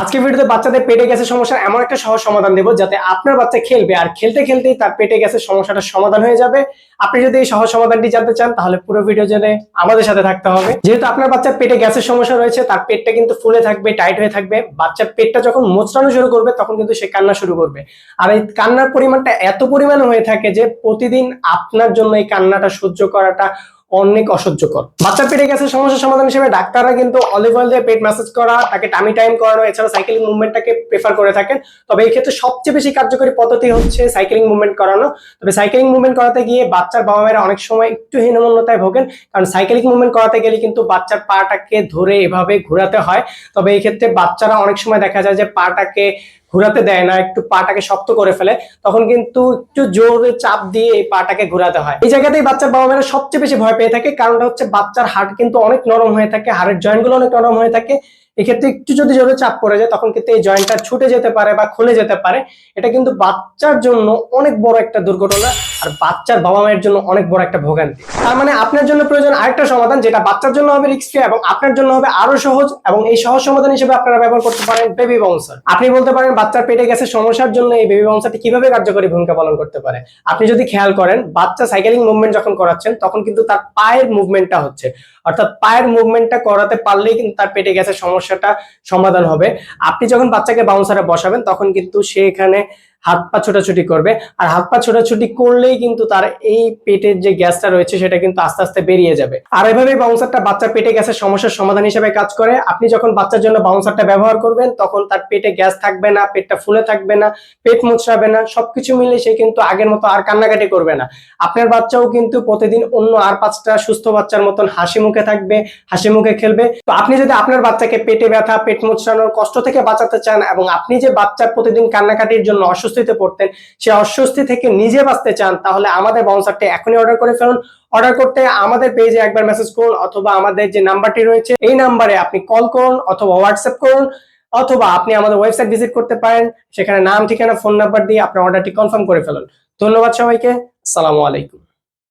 আজকে ভিডিওতে বাচ্চাদের পেটে গ্যাসের সমস্যার এমন একটা সহজ সমাধান দেবো যাতে আপনার বাচ্চা খেলবে। আর খেলতে খেলতেই তার পেটে গ্যাসের সমস্যাটা সমাধান হয়ে যাবে। আপনি যদি এই সহজ সমাধানটি জানতে চান, তাহলে পুরো ভিডিও জেনে আমাদের সাথে থাকতে হবে। যেহেতু আপনার বাচ্চার পেটে গ্যাসের সমস্যা রয়েছে, তার পেটটা কিন্তু ফুলে থাকবে, টাইট হয়ে থাকবে। বাচ্চার পেটটা যখন মোচড়ানো শুরু করবে, তখন কিন্তু সে কান্না শুরু করবে। আর এই কান্নার পরিমাণটা এত পরিমাণে হয়ে থাকে যে প্রতিদিন আপনার জন্য এই কান্নাটা সহ্য করাটা অনেক অসহ্যকর। বাচ্চা পেটে গ্যাসের সমস্যার সমাধান হিসেবে ডাক্তাররা কিন্তু অলিভ অয়েল দিয়ে পেট ম্যাসেজ করা, তাকে টামি টাইম করানো, এছাড়া সাইকেলিং মুভমেন্টটাকে প্রেফার করে থাকেন। তবে এই ক্ষেত্রে সবচেয়ে বেশি কার্যকরী পদ্ধতি হচ্ছে সাইকেলিং মুভমেন্ট করানো। তবে সাইকেলিং মুভমেন্ট করাতে গিয়ে বাচ্চার বাবা মায়েরা অনেক সময় একটু হীনমন্যতায় ভোগেন, কারণ সাইকেলিং মুভমেন্ট করাতে গেলে কিন্তু বাচ্চার পাটাকে ধরে এভাবে ঘোরাতে হয়। তবে এই ক্ষেত্রে বাচ্চারা অনেক সময় দেখা যায় যে পাটাকে ঘোরাতে দেয় না, একটু পাটাকে শক্ত করে ফেলে, তখন কিন্তু একটু জোরে চাপ দিয়ে এই পাটাকে ঘুরাতে হয়। এই জায়গাতেই বাচ্চার বাবা মায়েরা সবচেয়ে বেশি ভয় পেয়ে থাকে, কারণটা হচ্ছে বাচ্চার হাড় কিন্তু অনেক নরম হয়ে থাকে, হাড়ের জয়েন্টগুলো অনেক নরম হয়ে থাকে এক্ষেত্রে একটু যদি জোরে চাপ পড়ে যায়, তখন কিন্তু এই জয়েন্টটা ছুটে যেতে পারে বা খুলে যেতে পারে। এটা কিন্তু বাচ্চার জন্য অনেক বড় একটা দুর্ঘটনা আর বাচ্চার বাবা মায়ের জন্য অনেক বড় একটা ভোগান্তি। তার মানে আপনার জন্য প্রয়োজন আরেকটা সমাধান, যেটা বাচ্চার জন্য হবে রিস্ক এবং আপনার জন্য হবে আরও সহজ এবং এই সহজ সমাধান হিসেবে আপনারা ব্যবহার করতে পারেন বেবি বাউন্সার আপনি বলতে পারেন বাচ্চার পেটে গেছে সমস্যার জন্য এই বেবি বাউন্সারটি কীভাবে কার্যকরী ভূমিকা পালন করতে পারে। আপনি যদি খেয়াল করেন, বাচ্চা সাইকেলিং মুভমেন্ট যখন করাচ্ছেন, তখন কিন্তু তার পায়ের মুভমেন্টটা হচ্ছে। অর্থাৎ পায়ের মুভমেন্টটা করাতে পারলেই কিন্তু তার পেটে গ্যাসের সমস্যাটা সমাধান হবে। আপনি যখন বাচ্চাকে বাউন্সারে বসাবেন তখন কিন্তু সে এখানে হাত পা ছোটাছুটি করবে। আর হাত পা ছোটাছুটি করলেই কিন্তু তার এই পেটের যে গ্যাসটা রয়েছে, সেটা কিন্তু আস্তে আস্তে বেরিয়ে যাবে। আর এভাবে বাউন্সারটা বাচ্চার পেটে গ্যাসের সমস্যার সমাধান হিসেবে কাজ করে। আপনি যখন বাচ্চার জন্য বাউন্সারটা ব্যবহার করবেন, তখন তার পেটে গ্যাস থাকবে না, পেটটা ফুলে থাকবে না, পেট মুচড়াবে না, সবকিছু মিলে সে কিন্তু আগের মতো আর কান্নাকাটি করবে না। আপনার বাচ্চাও কিন্তু প্রতিদিন অন্য আর পাঁচটা সুস্থ বাচ্চার মতন হাসি মুখে থাকবে, হাসি মুখে খেলবে। তো আপনি যদি আপনার বাচ্চাকে পেটে ব্যথা, পেট মুচড়ানোর কষ্ট থেকে বাঁচাতে চান এবং আপনি যে বাচ্চার প্রতিদিন কান্নাকাটির জন্য অস্বস্তিতে পড়তেন, সে অস্বস্তি থেকে নিজে বাঁচতে চান, তাহলে আমাদের বাউন্সারটি এখনই অর্ডার করে ফেলুন। অর্ডার করতে আমাদের পেজে একবার মেসেজ করুন, অথবা আমাদের যে নাম্বারটি রয়েছে, এই নাম্বারে আপনি কল করুন, অথবা হোয়াটসঅ্যাপ করুন, অথবা আপনি আমাদের ওয়েবসাইট ভিজিট করতে পারেন, সেখানে নাম, ঠিকানা ফোন নাম্বার দিয়ে আপনার অর্ডারটি কনফার্ম করে ফেলুন। ধন্যবাদ সবাইকে, আসসালামু আলাইকুম।